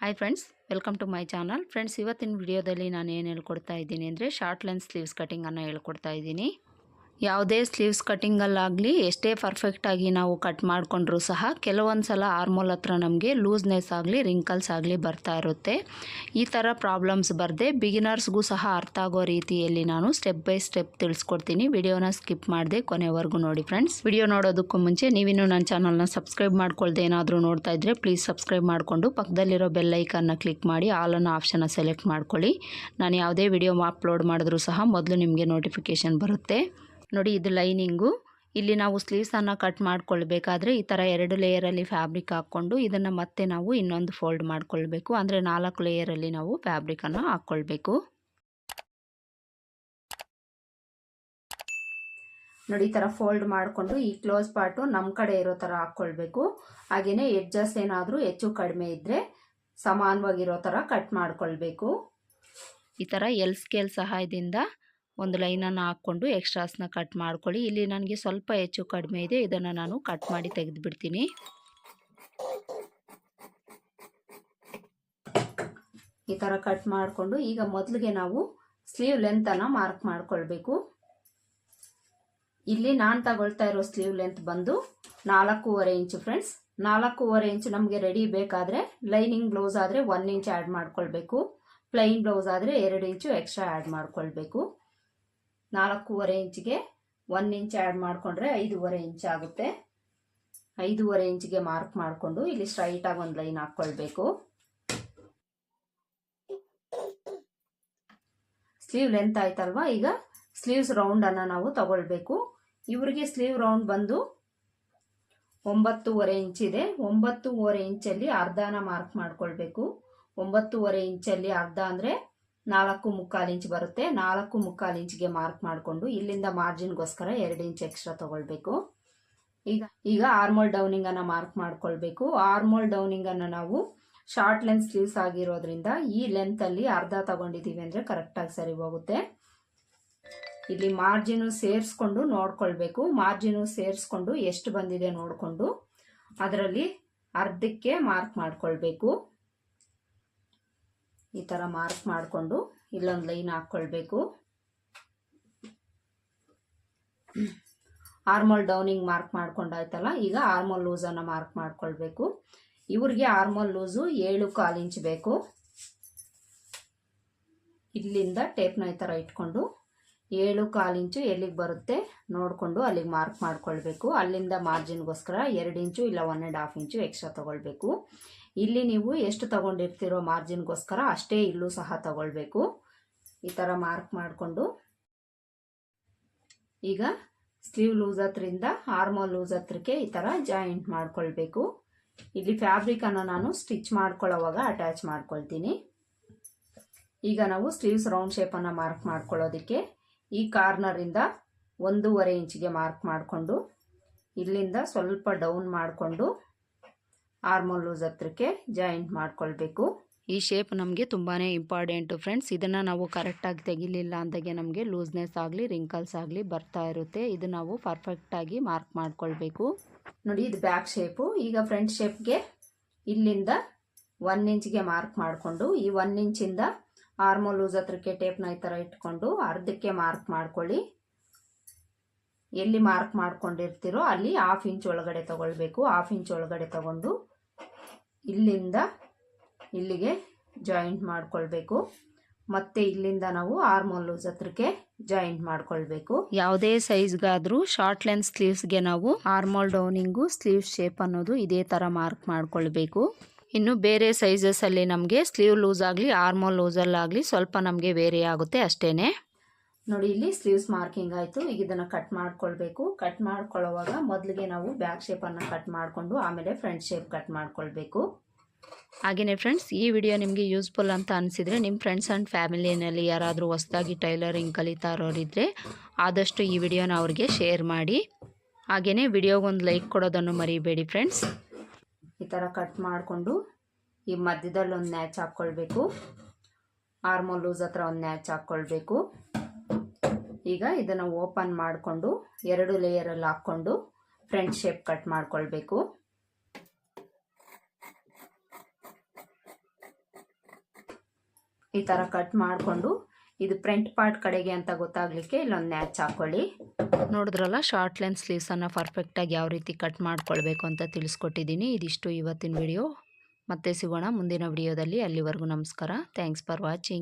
Hi friends welcome to my channel friends ಇವತ್ತಿನ ವಿಡಿಯೋದಲ್ಲಿ ನಾನು ಏನು ಹೇಳ್ಕೊಡ್ತಾ ಇದ್ದೀನಿ ಅಂದರೆ ಶಾರ್ಟ್ ಲೆಂತ್ ಸ್ಲೀವ್ಸ್ ಕಟಿಂಗನ್ನು ಹೇಳ್ಕೊಡ್ತಾ ಇದ್ದೀನಿ. ಯಾವುದೇ ಸ್ಲೀವ್ಸ್ ಕಟ್ಟಿಂಗಲ್ಲಾಗಲಿ ಎಷ್ಟೇ ಪರ್ಫೆಕ್ಟಾಗಿ ನಾವು ಕಟ್ ಮಾಡಿಕೊಂಡ್ರೂ ಸಹ ಕೆಲವೊಂದು ಸಲ ಆರ್ಮೋಲ್ ಹತ್ರ ನಮಗೆ ಲೂಸ್ನೆಸ್ ಆಗಲಿ ರಿಂಕಲ್ಸ್ ಆಗಲಿ ಬರ್ತಾ ಇರುತ್ತೆ. ಈ ಥರ ಪ್ರಾಬ್ಲಮ್ಸ್ ಬರದೆ ಬಿಗಿನರ್ಸ್ಗೂ ಸಹ ಅರ್ಥ ಆಗೋ ರೀತಿಯಲ್ಲಿ ನಾನು ಸ್ಟೆಪ್ ಬೈ ಸ್ಟೆಪ್ ತಿಳಿಸ್ಕೊಡ್ತೀನಿ. ವಿಡಿಯೋನ ಸ್ಕಿಪ್ ಮಾಡದೆ ಕೊನೆವರೆಗೂ ನೋಡಿ ಫ್ರೆಂಡ್ಸ್. ವಿಡಿಯೋ ನೋಡೋದಕ್ಕೂ ಮುಂಚೆ ನೀವಿನ್ನೂ ನನ್ನ ಚಾನಲ್ನ ಸಬ್ಸ್ಕ್ರೈಬ್ ಮಾಡ್ಕೊಳ್ದೆ ಏನಾದರೂ ನೋಡ್ತಾ ಇದ್ದರೆ ಪ್ಲೀಸ್ ಸಬ್ಸ್ಕ್ರೈಬ್ ಮಾಡಿಕೊಂಡು ಪಕ್ಕದಲ್ಲಿರೋ ಬೆಲ್ ಐಕನ್ನ ಕ್ಲಿಕ್ ಮಾಡಿ ಆಲ್ ಅನ್ನೋ ಆಪ್ಷನ್ನ ಸೆಲೆಕ್ಟ್ ಮಾಡ್ಕೊಳ್ಳಿ. ನಾನು ಯಾವುದೇ ವಿಡಿಯೋ ಅಪ್ಲೋಡ್ ಮಾಡಿದ್ರೂ ಸಹ ಮೊದಲು ನಿಮಗೆ ನೋಟಿಫಿಕೇಷನ್ ಬರುತ್ತೆ. ನೋಡಿ ಇದು ಲೈನಿಂಗು. ಇಲ್ಲಿ ನಾವು ಸ್ಲೀವ್ಸನ್ನು ಕಟ್ ಮಾಡ್ಕೊಳ್ಬೇಕಾದ್ರೆ ಈ ಥರ ಎರಡು ಲೇಯರಲ್ಲಿ ಫ್ಯಾಬ್ರಿಕ್ ಹಾಕ್ಕೊಂಡು ಇದನ್ನು ಮತ್ತೆ ನಾವು ಇನ್ನೊಂದು ಫೋಲ್ಡ್ ಮಾಡ್ಕೊಳ್ಬೇಕು. ಅಂದರೆ ನಾಲ್ಕು ಲೇಯರಲ್ಲಿ ನಾವು ಫ್ಯಾಬ್ರಿಕನ್ನು ಹಾಕ್ಕೊಳ್ಬೇಕು. ನೋಡಿ ಈ ಥರ ಫೋಲ್ಡ್ ಮಾಡಿಕೊಂಡು ಈ ಕ್ಲೋಸ್ ಪಾರ್ಟು ನಮ್ಮ ಕಡೆ ಇರೋ ಥರ ಹಾಕ್ಕೊಳ್ಬೇಕು. ಹಾಗೆಯೇ ಎಡ್ಜಸ್ ಏನಾದರೂ ಹೆಚ್ಚು ಕಡಿಮೆ ಇದ್ದರೆ ಸಮಾನವಾಗಿರೋ ಥರ ಕಟ್ ಮಾಡ್ಕೊಳ್ಬೇಕು. ಈ ಥರ ಎಲ್ ಸ್ಕೇಲ್ ಸಹಾಯದಿಂದ ಒಂದು ಲೈನನ್ನು ಹಾಕ್ಕೊಂಡು ಎಕ್ಸ್ಟ್ರಾಸ್ನ ಕಟ್ ಮಾಡ್ಕೊಳ್ಳಿ. ಇಲ್ಲಿ ನನಗೆ ಸ್ವಲ್ಪ ಹೆಚ್ಚು ಕಡಿಮೆ ಇದೆ. ಇದನ್ನು ನಾನು ಕಟ್ ಮಾಡಿ ತೆಗೆದುಬಿಡ್ತೀನಿ. ಈ ಥರ ಕಟ್ ಮಾಡಿಕೊಂಡು ಈಗ ಮೊದಲಿಗೆ ನಾವು ಸ್ಲೀವ್ ಲೆಂತನ್ನು ಮಾರ್ಕ್ ಮಾಡಿಕೊಳ್ಬೇಕು. ಇಲ್ಲಿ ನಾನು ತಗೊಳ್ತಾ ಇರೋ ಸ್ಲೀವ್ ಲೆಂತ್ ಬಂದು ನಾಲ್ಕೂವರೆ ಇಂಚು ಫ್ರೆಂಡ್ಸ್. ನಾಲ್ಕೂವರೆ ಇಂಚು ನಮಗೆ ರೆಡಿ ಬೇಕಾದರೆ ಲೈನಿಂಗ್ ಬ್ಲೌಸ್ ಆದರೆ ಒನ್ ಇಂಚ್ ಆ್ಯಡ್ ಮಾಡ್ಕೊಳ್ಬೇಕು. ಪ್ಲೈನ್ ಬ್ಲೌಸ್ ಆದರೆ ಎರಡು ಇಂಚು ಎಕ್ಸ್ಟ್ರಾ ಆ್ಯಡ್ ಮಾಡ್ಕೊಳ್ಬೇಕು. ನಾಲ್ಕೂವರೆ ಇಂಚಿಗೆ ಒನ್ ಇಂಚ್ ಆ್ಯಡ್ ಮಾಡಿಕೊಂಡ್ರೆ ಐದೂವರೆ ಇಂಚ್ ಆಗುತ್ತೆ. ಐದೂವರೆ ಇಂಚಿಗೆ ಮಾರ್ಕ್ ಮಾಡಿಕೊಂಡು ಇಲ್ಲಿ ಸ್ಟ್ರೈಟಾಗಿ ಒಂದು ಲೈನ್ ಹಾಕ್ಕೊಳ್ಬೇಕು ಸ್ಲೀವ್ ಲೆಂತ್ ಆಯ್ತಲ್ವಾ? ಈಗ ಸ್ಲೀವ್ಸ್ ರೌಂಡನ್ನು ನಾವು ತಗೊಳ್ಬೇಕು. ಇವರಿಗೆ ಸ್ಲೀವ್ ರೌಂಡ್ ಬಂದು ಒಂಬತ್ತೂವರೆ ಇಂಚಿದೆ ಒಂಬತ್ತೂವರೆ ಇಂಚಲ್ಲಿ ಅರ್ಧನ ಮಾರ್ಕ್ ಮಾಡ್ಕೊಳ್ಬೇಕು. ಒಂಬತ್ತೂವರೆ ಇಂಚಲ್ಲಿ ಅರ್ಧ ಅಂದರೆ ನಾಲ್ಕು ಮುಕ್ಕಾಲು ಇಂಚ್ ಬರುತ್ತೆ. ನಾಲ್ಕು ಮುಕ್ಕಾಲು ಇಂಚ್ಗೆ ಮಾರ್ಕ್ ಮಾಡಿಕೊಂಡು ಇಲ್ಲಿಂದ ಮಾರ್ಜಿನ್ಗೋಸ್ಕರ ಎರಡು ಇಂಚ್ ಎಕ್ಸ್ಟ್ರಾ ತೊಗೊಳ್ಬೇಕು. ಈಗ ಈಗ ಆರ್ಮೋಲ್ ಡೌನಿಂಗನ್ನು ಮಾರ್ಕ್ ಮಾಡ್ಕೊಳ್ಬೇಕು. ಆರ್ಮೋಲ್ ಡೌನಿಂಗನ್ನು ನಾವು ಶಾರ್ಟ್ ಲೆಂತ್ ಸ್ಲೀವ್ಸ್ ಆಗಿರೋದ್ರಿಂದ ಈ ಲೆಂತಲ್ಲಿ ಅರ್ಧ ತಗೊಂಡಿದ್ದೀವಿ ಅಂದರೆ ಕರೆಕ್ಟಾಗಿ ಸರಿ ಹೋಗುತ್ತೆ. ಇಲ್ಲಿ ಮಾರ್ಜಿನು ಸೇರಿಸ್ಕೊಂಡು ನೋಡ್ಕೊಳ್ಬೇಕು. ಮಾರ್ಜಿನು ಸೇರಿಸ್ಕೊಂಡು ಎಷ್ಟು ಬಂದಿದೆ ನೋಡಿಕೊಂಡು ಅದರಲ್ಲಿ ಅರ್ಧಕ್ಕೆ ಮಾರ್ಕ್ ಮಾಡ್ಕೊಳ್ಬೇಕು. ಈ ಥರ ಮಾರ್ಕ್ ಮಾಡಿಕೊಂಡು ಇಲ್ಲೊಂದು ಲೈನ್ ಹಾಕ್ಕೊಳ್ಬೇಕು ಆರ್ಮೋಲ್ ಡೌನಿಂಗ್ ಮಾರ್ಕ್ ಮಾಡ್ಕೊಂಡಾಯ್ತಲ್ಲ ಈಗ ಆರ್ಮೋಲ್ ಲೂಸನ್ನು ಮಾರ್ಕ್ ಮಾಡ್ಕೊಳ್ಬೇಕು. ಇವ್ರಿಗೆ ಆರ್ಮೋಲ್ ಲೂಸು ಏಳು ಕಾಲು ಇಂಚ್ ಬೇಕು. ಇಲ್ಲಿಂದ ಟೇಪ್ನ ಈ ಥರ ಇಟ್ಕೊಂಡು ಏಳು ಕಾಲು ಇಂಚು ಎಲ್ಲಿಗೆ ಬರುತ್ತೆ ನೋಡಿಕೊಂಡು ಅಲ್ಲಿಗೆ ಮಾರ್ಕ್ ಮಾಡ್ಕೊಳ್ಬೇಕು. ಅಲ್ಲಿಂದ ಮಾರ್ಜಿನ್ಗೋಸ್ಕರ ಎರಡು ಇಂಚು ಇಲ್ಲ one and half inch extra ತೊಗೊಳ್ಬೇಕು. ಇಲ್ಲಿ ನೀವು ಎಷ್ಟು ತಗೊಂಡಿರ್ತೀರೋ ಮಾರ್ಜಿನ್ಗೋಸ್ಕರ ಅಷ್ಟೇ ಇಲ್ಲೂ ಸಹ ತಗೊಳ್ಬೇಕು. ಈ ಥರ ಮಾರ್ಕ್ ಮಾಡಿಕೊಂಡು. ಈಗ ಸ್ಲೀವ್ ಲೂಸ್ ಹತ್ರಿಂದ ಆರ್ಮೋಲ್ ಲೂಸ್ ಹತ್ರಕ್ಕೆ ಈ ಥರ ಜಾಯಿಂಟ್ ಮಾಡ್ಕೊಳ್ಬೇಕು. ಇಲ್ಲಿ ಫ್ಯಾಬ್ರಿಕನ್ನು ನಾನು ಸ್ಟಿಚ್ ಮಾಡ್ಕೊಳ್ಳೋವಾಗ ಅಟ್ಯಾಚ್ ಮಾಡ್ಕೊಳ್ತೀನಿ. ಈಗ ನಾವು ಸ್ಲೀವ್ಸ್ ರೌಂಡ್ ಶೇಪನ್ನು ಮಾರ್ಕ್ ಮಾಡ್ಕೊಳ್ಳೋದಕ್ಕೆ ಈ ಕಾರ್ನರಿಂದ ಒಂದೂವರೆ ಇಂಚಿಗೆ ಮಾರ್ಕ್ ಮಾಡಿಕೊಂಡು ಇಲ್ಲಿಂದ ಸ್ವಲ್ಪ ಡೌನ್ ಮಾಡಿಕೊಂಡು ಆರ್ಮೋಲ್ ಲೂಸ್ ಹತ್ರಕ್ಕೆ ಜಾಯಿಂಟ್ ಮಾಡಿಕೊಳ್ಬೇಕು. ಈ ಶೇಪ್ ನಮಗೆ ತುಂಬಾ ಇಂಪಾರ್ಟೆಂಟು ಫ್ರೆಂಡ್ಸ್ ಇದನ್ನು ನಾವು ಕರೆಕ್ಟಾಗಿ ತೆಗಿಲಿಲ್ಲ ಅಂದಾಗೆ ನಮಗೆ ಲೂಸ್ನೆಸ್ ಆಗಲಿ ರಿಂಕಲ್ಸ್ ಆಗಲಿ ಬರ್ತಾ ಇರುತ್ತೆ. ಇದು ನಾವು ಪರ್ಫೆಕ್ಟಾಗಿ ಮಾರ್ಕ್ ಮಾಡಿಕೊಳ್ಬೇಕು. ನೋಡಿ ಇದು ಬ್ಯಾಕ್ ಶೇಪು ಈಗ ಫ್ರಂಟ್ ಶೇಪ್ಗೆ ಇಲ್ಲಿಂದ ಒನ್ ಇಂಚ್ಗೆ ಮಾರ್ಕ್ ಮಾಡಿಕೊಂಡು ಈ ಒನ್ ಇಂಚಿಂದ ಆರ್ಮೋಲ್ ಲೂಸ್ ಹತ್ರಕ್ಕೆ ಟೇಪ್ನ ಈ ಥರ ಇಟ್ಕೊಂಡು ಅರ್ಧಕ್ಕೆ ಮಾರ್ಕ್ ಮಾಡ್ಕೊಳ್ಳಿ. ಎಲ್ಲಿ ಮಾರ್ಕ್ ಮಾಡ್ಕೊಂಡಿರ್ತೀರೋ ಅಲ್ಲಿ ಹಾಫ್ ಇಂಚ್ ಒಳಗಡೆ ತಗೊಳ್ಬೇಕು. ಹಾಫ್ ಇಂಚ್ ಒಳಗಡೆ ತಗೊಂಡು ಇಲ್ಲಿಂದ ಇಲ್ಲಿಗೆ ಜಾಯಿಂಟ್ ಮಾಡ್ಕೊಳ್ಬೇಕು. ಮತ್ತೆ ಇಲ್ಲಿಂದ ನಾವು ಆರ್ಮೋಲ್ ಲೂಸ್ ಹತ್ರಕ್ಕೆ ಜಾಯಿಂಟ್ ಮಾಡ್ಕೊಳ್ಬೇಕು. ಯಾವುದೇ ಸೈಜ್ಗಾದರೂ ಶಾರ್ಟ್ ಲೆಂತ್ ಸ್ಲೀವ್ಸ್ಗೆ ನಾವು ಆರ್ಮೋಲ್ ಡೌನಿಂಗು ಸ್ಲೀವ್ ಶೇಪ್ ಅನ್ನೋದು ಇದೇ ಥರ ಮಾರ್ಕ್ ಮಾಡ್ಕೊಳ್ಬೇಕು. ಇನ್ನು ಬೇರೆ ಸೈಜಸಲ್ಲಿ ನಮಗೆ ಸ್ಲೀವ್ ಲೂಸ್ ಆಗಲಿ ಆರ್ಮೋಲ್ ಲೂಸಲ್ಲಾಗಲಿ ಸ್ವಲ್ಪ ನಮಗೆ ವೇರಿ ಆಗುತ್ತೆ ಅಷ್ಟೇ ನೋಡಿ, ಇಲ್ಲಿ ಸ್ಲೀವ್ಸ್ ಮಾರ್ಕಿಂಗ್ ಆಯಿತು. ಈಗ ಇದನ್ನು ಕಟ್ ಮಾಡ್ಕೊಳ್ಬೇಕು. ಕಟ್ ಮಾಡ್ಕೊಳ್ಳೋವಾಗ ಮೊದಲಿಗೆ ನಾವು ಬ್ಯಾಕ್ ಶೇಪನ್ನು ಕಟ್ ಮಾಡಿಕೊಂಡು ಆಮೇಲೆ ಫ್ರಂಟ್ ಶೇಪ್ ಕಟ್ ಮಾಡ್ಕೊಳ್ಬೇಕು. ಹಾಗೆಯೇ ಫ್ರೆಂಡ್ಸ್ ಈ ವಿಡಿಯೋ ನಿಮಗೆ ಯೂಸ್ಫುಲ್ ಅಂತ ಅನಿಸಿದರೆ ನಿಮ್ಮ ಫ್ರೆಂಡ್ಸ್ ಆ್ಯಂಡ್ ಫ್ಯಾಮಿಲಿನಲ್ಲಿ ಯಾರಾದರೂ ಹೊಸದಾಗಿ ಟೈಲರಿಂಗ್ ಕಲಿತಾ ಇರೋರಿದ್ದರೆ ಆದಷ್ಟು ಈ ವಿಡಿಯೋನ ಅವ್ರಿಗೆ ಶೇರ್ ಮಾಡಿ. ಹಾಗೆಯೇ ವಿಡಿಯೋಗೊಂದು ಲೈಕ್ ಕೊಡೋದನ್ನು ಮರಿಬೇಡಿ ಫ್ರೆಂಡ್ಸ್ ಈ ಥರ ಕಟ್ ಮಾಡಿಕೊಂಡು ಈ ಮಧ್ಯದಲ್ಲಿ ಒಂದು ನ್ಯಾಚ್ ಹಾಕ್ಕೊಳ್ಬೇಕು. ಆರ್ಮೋಲ್ ಲೂಸ್ ಹತ್ರ ಒಂದು ನ್ಯಾಚ್ ಹಾಕ್ಕೊಳ್ಬೇಕು. ಈಗ ಇದನ್ನು ಓಪನ್ ಮಾಡಿಕೊಂಡು ಎರಡು ಲೇಯರಲ್ಲಿ ಹಾಕ್ಕೊಂಡು ಫ್ರಂಟ್ ಶೇಪ್ ಕಟ್ ಮಾಡ್ಕೊಳ್ಬೇಕು. ಈ ಥರ ಕಟ್ ಮಾಡಿಕೊಂಡು ಇದು ಫ್ರಂಟ್ ಪಾರ್ಟ್ ಕಡೆಗೆ ಅಂತ ಗೊತ್ತಾಗ್ಲಿಕ್ಕೆ ಇಲ್ಲೊಂದು ನ್ಯಾಚ್ ಹಾಕ್ಕೊಳ್ಳಿ ನೋಡಿದ್ರಲ್ಲ ಶಾರ್ಟ್ ಲೆಂತ್ ಸ್ಲೀವ್ಸನ್ನು ಪರ್ಫೆಕ್ಟಾಗಿ ಯಾವ ರೀತಿ ಕಟ್ ಮಾಡ್ಕೊಳ್ಬೇಕು ಅಂತ ತಿಳಿಸ್ಕೊಟ್ಟಿದ್ದೀನಿ. ಇದಿಷ್ಟು ಇವತ್ತಿನ ವಿಡಿಯೋ ಮತ್ತೆ ಸಿಗೋಣ ಮುಂದಿನ ವಿಡಿಯೋದಲ್ಲಿ ಅಲ್ಲಿವರೆಗೂ ನಮಸ್ಕಾರ. Thanks for watching